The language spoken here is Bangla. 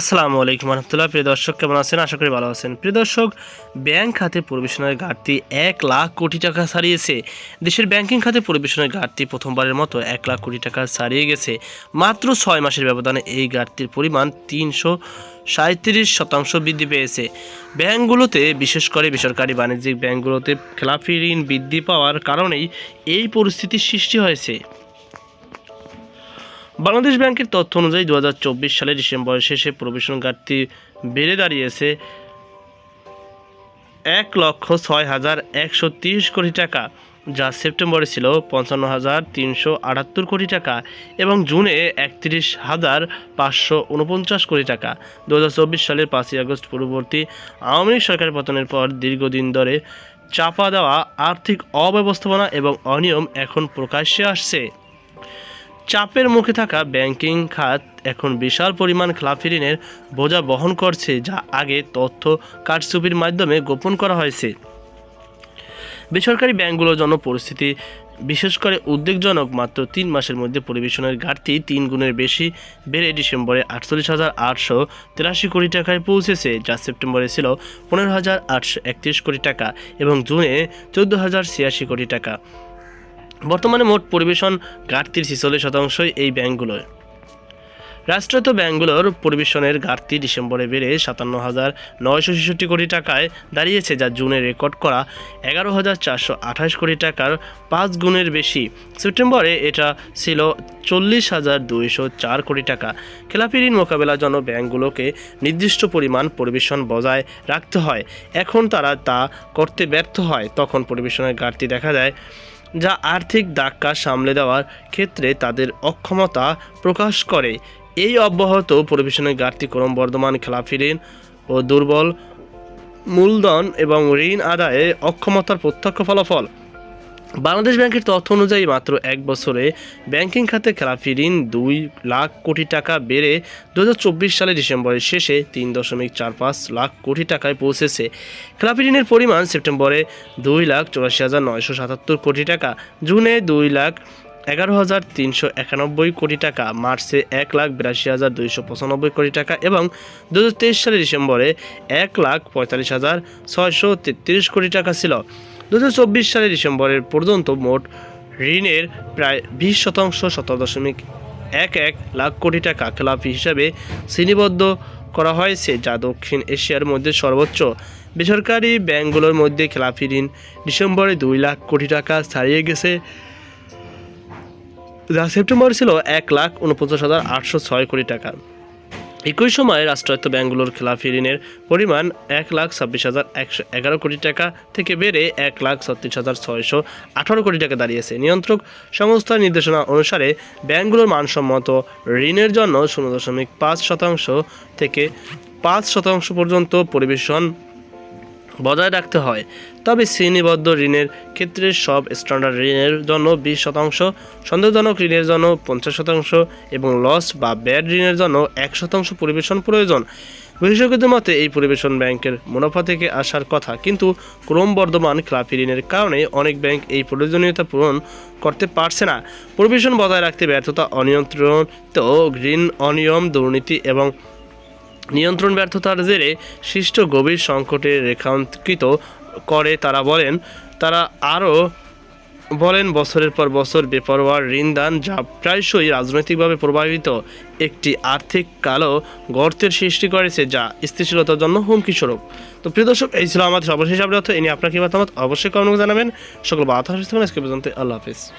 আসসালামু আলাইকুম রহমতুল্লাহ। প্রিয় দর্শক, কেমন আছেন? আশা করি ভালো আছেন। প্রিয় দর্শক, ব্যাংক খাতে পরিবেশনের ঘাটতি এক লাখ কোটি টাকা ছাড়িয়েছে। দেশের ব্যাংকিং খাতে পরিবেশনের ঘাটতি প্রথমবারের মতো এক লাখ কোটি টাকা ছাড়িয়ে গেছে। মাত্র ছয় মাসের ব্যবধানে এই ঘাটতির পরিমাণ তিনশো সাঁত্রিশ শতাংশ বৃদ্ধি পেয়েছে। ব্যাংকগুলোতে, বিশেষ করে বেসরকারি বাণিজ্যিক ব্যাংকগুলোতে খেলাফি ঋণ বৃদ্ধি পাওয়ার কারণেই এই পরিস্থিতির সৃষ্টি হয়েছে। বাংলাদেশ ব্যাংকের তথ্য অনুযায়ী দু হাজার চব্বিশ সালের ডিসেম্বর শেষে প্রবেশন ঘাটতি বেড়ে দাঁড়িয়েছে এক লক্ষ ছয় হাজার একশো তিরিশ কোটি টাকা, যা সেপ্টেম্বরে ছিল পঞ্চান্ন হাজার তিনশো আটাত্তর কোটি টাকা এবং জুনে একত্রিশ হাজার পাঁচশো উনপঞ্চাশ কোটি টাকা। দু হাজার চব্বিশ সালের পাঁচই আগস্ট পূর্ববর্তী আওয়ামী লীগ সরকারের পতনের পর দীর্ঘদিন ধরে চাপা দেওয়া আর্থিক অব্যবস্থাপনা এবং অনিয়ম এখন প্রকাশ্যে আসছে। চাপের মুখে থাকা ব্যাংকিং খাত এখন বিশাল পরিমাণ খেলাফি ঋণের বোঝা বহন করছে, যা আগে তথ্য কারচুপির মাধ্যমে গোপন করা হয়েছে। বেসরকারি ব্যাংকগুলোর জন্য পরিস্থিতি বিশেষ করে উদ্বেগজনক, মাত্র তিন মাসের মধ্যে পরিবেশনের ঘাটতি তিন গুণের বেশি বেড়ে ডিসেম্বরে আটচল্লিশ হাজার আটশো তিরাশি কোটি টাকায় পৌঁছেছে, যা সেপ্টেম্বরে ছিল পনেরো হাজার আটশো একত্রিশ কোটি টাকা এবং জুনে চোদ্দ হাজার ছিয়াশি কোটি টাকা। বর্তমানে মোট পরিবেশন ঘাটতির ছিচল্লিশ শতাংশই এই ব্যাংকগুলোর রাষ্ট্রায়ত্ত ব্যাংকগুলোর পরিবেশনের ঘাটতি ডিসেম্বরে বেড়ে সাতান্ন হাজার নয়শো ছেষট্টি কোটি টাকায় দাঁড়িয়েছে, যা জুনে রেকর্ড করা এগারো হাজার চারশো আঠাশ কোটি টাকার পাঁচ গুণের বেশি। সেপ্টেম্বরে এটা ছিল চল্লিশ হাজার দুইশো চার কোটি টাকা। খেলাপি ঋণ মোকাবেলার জন্য ব্যাংকগুলোকে নির্দিষ্ট পরিমাণ পরিবেশন বজায় রাখতে হয়। এখন তারা তা করতে ব্যর্থ হয়। তখন পরিবেশনের ঘাটতি দেখা দেয় যা আর্থিক ধাক্কা সামলে দেওয়ার ক্ষেত্রে তাদের অক্ষমতা প্রকাশ করে। এই অব্যাহত পরিবেশনের ঘাটতি ক্রম বর্ধমান খেলাফি ঋণ ও দুর্বল মূলধন এবং ঋণ আদায়ে অক্ষমতার প্রত্যক্ষ ফলাফল বাংলাদেশ ব্যাংকের তথ্য অনুযায়ী মাত্র এক বছরে ব্যাংকিং খাতে খেলাফি ঋণ দুই লাখ কোটি টাকা বেড়ে দু সালের ডিসেম্বরের শেষে তিন দশমিক চার পাঁচ লাখ কোটি টাকায় পৌঁছেছে। খেলাফি ঋণের পরিমাণ সেপ্টেম্বরে দুই লাখ চৌরাশি হাজার নয়শো সাতাত্তর কোটি টাকা, জুনে দুই লাখ এগারো হাজার তিনশো একানব্বই কোটি টাকা, মার্চে এক লাখ বিরাশি হাজার দুইশো পঁচানব্বই কোটি টাকা এবং দু সালের ডিসেম্বরে এক লাখ পঁয়তাল্লিশ হাজার ছয়শো তেত্রিশ কোটি টাকা ছিল। দু হাজার চব্বিশ সালের ডিসেম্বরের পর্যন্ত মোট ঋণের প্রায় বিশ শতাংশ সতেরো দশমিক এক এক লাখ কোটি টাকা খেলাপি হিসাবে শ্রেণীবদ্ধ করা হয়েছে, যা দক্ষিণ এশিয়ার মধ্যে সর্বোচ্চ। বেসরকারি ব্যাংকগুলোর মধ্যে খেলাপি ঋণ ডিসেম্বরে দুই লাখ কোটি টাকা ছাড়িয়ে গেছে। যা সেপ্টেম্বর ছিল এক লাখ উনপঞ্চাশ হাজার আটশো ছয় কোটি টাকা। একই সময়ে রাষ্ট্রায়ত্ত ব্যাংকগুলোর খেলাফি ঋণের পরিমাণ এক লাখ ছাব্বিশ হাজার একশো এগারো কোটি টাকা থেকে বেড়ে এক লাখ ছত্রিশ হাজার ছয়শো আঠারো কোটি টাকা দাঁড়িয়েছে। নিয়ন্ত্রক সংস্থার নির্দেশনা অনুসারে ব্যাঙ্কগুলোর মানসম্মত ঋণের জন্য শূন্য দশমিক পাঁচ শতাংশ থেকে পাঁচ শতাংশ পর্যন্ত পরিবেশন বজায় রাখতে হয়। তবে শ্রেণীবদ্ধ ঋণের ক্ষেত্রে সব স্ট্যান্ডার্ড ঋণের জন্য বিশ শতাংশ, সন্দেহজনক ঋণের জন্য পঞ্চাশ শতাংশ এবং লস বা ব্যাড ঋণের জন্য এক শতাংশ পরিবেশন প্রয়োজন। বিশেষজ্ঞদের মতে এই পরিবেশন ব্যাংকের মুনাফা থেকে আসার কথা, কিন্তু ক্রমবর্ধমান খেলাপি ঋণের কারণে অনেক ব্যাংক এই প্রয়োজনীয়তা পূরণ করতে পারছে না। পরিবেশন বজায় রাখতে ব্যর্থতা অনিয়ন্ত্রিত ঋণ অনিয়ম, দুর্নীতি এবং নিয়ন্ত্রণ ব্যর্থতার জেরে সৃষ্ট গভীর সংকটে রেখাঙ্কিত করে তারা বলেন, তারা আরও বলেন, বছরের পর বছর বেপরোয়ার ঋণদান যা প্রায়শই রাজনৈতিকভাবে প্রভাবিত একটি আর্থিক কালো গর্তের সৃষ্টি করেছে যা স্থিতিশীলতার জন্য হুমকি স্বরূপ। তো প্রিয় দর্শক, এই ছিল আমাদের সর্বশেষ আপডেট। আপনার কি মতামত? অবশ্যই কমেন্ট জানাবেন। সকল বার্তা আজকে পর্যন্ত আল্লাহ হাফিজ।